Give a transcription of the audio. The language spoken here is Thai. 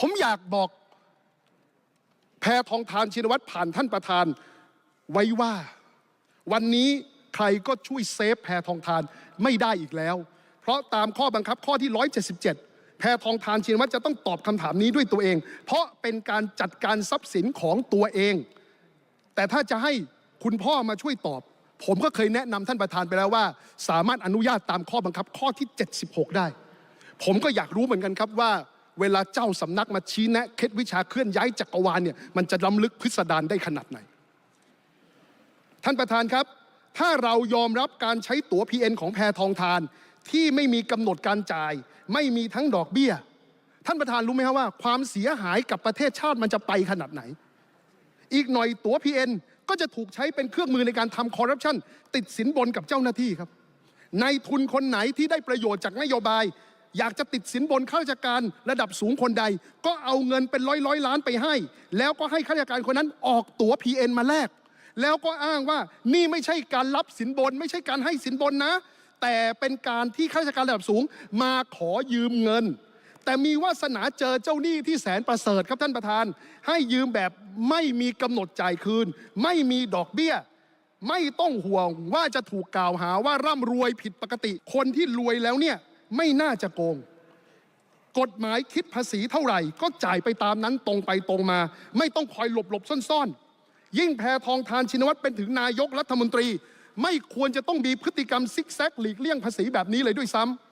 ผมอยากบอกแพทองทานชินวัตรผ่านท่านประธานไว้ว่า วันนี้ใครก็ช่วยเซฟแพทองทานไม่ได้อีกแล้ว เพราะตามข้อบังคับข้อที่ 177 แพทองทานชินวัตรจะต้องตอบคำถามนี้ด้วยตัวเอง เพราะเป็นการจัดการทรัพย์สินของตัวเอง แต่ถ้าจะให้คุณพ่อมาช่วยตอบ ผมก็เคยแนะนำท่านประธานไปแล้วว่า สามารถอนุญาตตามข้อบังคับข้อที่ 76 ได้ ผมก็อยากรู้เหมือนกันครับว่า เวลาเจ้าสำนักมาชี้แนะเคล็ดวิชาเคลื่อนย้ายจักรวาลเนี่ยมันจะล้ำลึกพิสดารได้ขนาดไหน ท่านประธานครับ ถ้าเรายอมรับการใช้ตั๋ว PN ของแพทองทาน ที่ไม่มีกำหนดการจ่าย ไม่มีทั้งดอกเบี้ย ท่านประธานรู้ไหมครับว่า ความเสียหายกับประเทศชาติมันจะไปขนาดไหน อีกหน่อยตั๋ว PN ก็จะถูกใช้เป็นเครื่องมือในการทำคอร์รัปชันติดสินบนกับเจ้าหน้าที่ครับนายทุนคนไหนที่ได้ประโยชน์จากนโยบาย อยากจะติดสินบนข้าราชการระดับสูงคนใด ก็เอาเงินเป็นร้อยร้อยล้านไปให้ แล้วก็ให้ข้าราชการคนนั้นออกตั๋ว PN มาแลกแล้วก็อ้างว่านี่ไม่ใช่การรับสินบน ไม่ใช่การให้สินบนนะ แต่เป็นการที่ข้าราชการระดับสูงมาขอยืมเงิน แต่มีวาสนาเจอเจ้าหนี้ที่แสนประเสริฐครับท่านประธาน ให้ยืมแบบไม่มีกำหนดจ่ายคืน ไม่มีดอกเบี้ยไม่ต้องห่วงว่าจะถูกกล่าวหาว่าร่ำรวยผิดปกติ คนที่รวยแล้วเนี่ย ไม่น่าจะโกง กฎหมายคิดภาษีเท่าไหร่ ก็จ่ายไปตามนั้นตรงไปตรงมา ไม่ต้องคอยหลบหลบซ่อนๆ ยิ่งแพทองทานชินวัตรเป็นถึงนายกรัฐมนตรี ไม่ควรจะต้องมีพฤติกรรมซิกแซกหลีกเลี่ยงภาษีแบบนี้เลยด้วยซ้ำ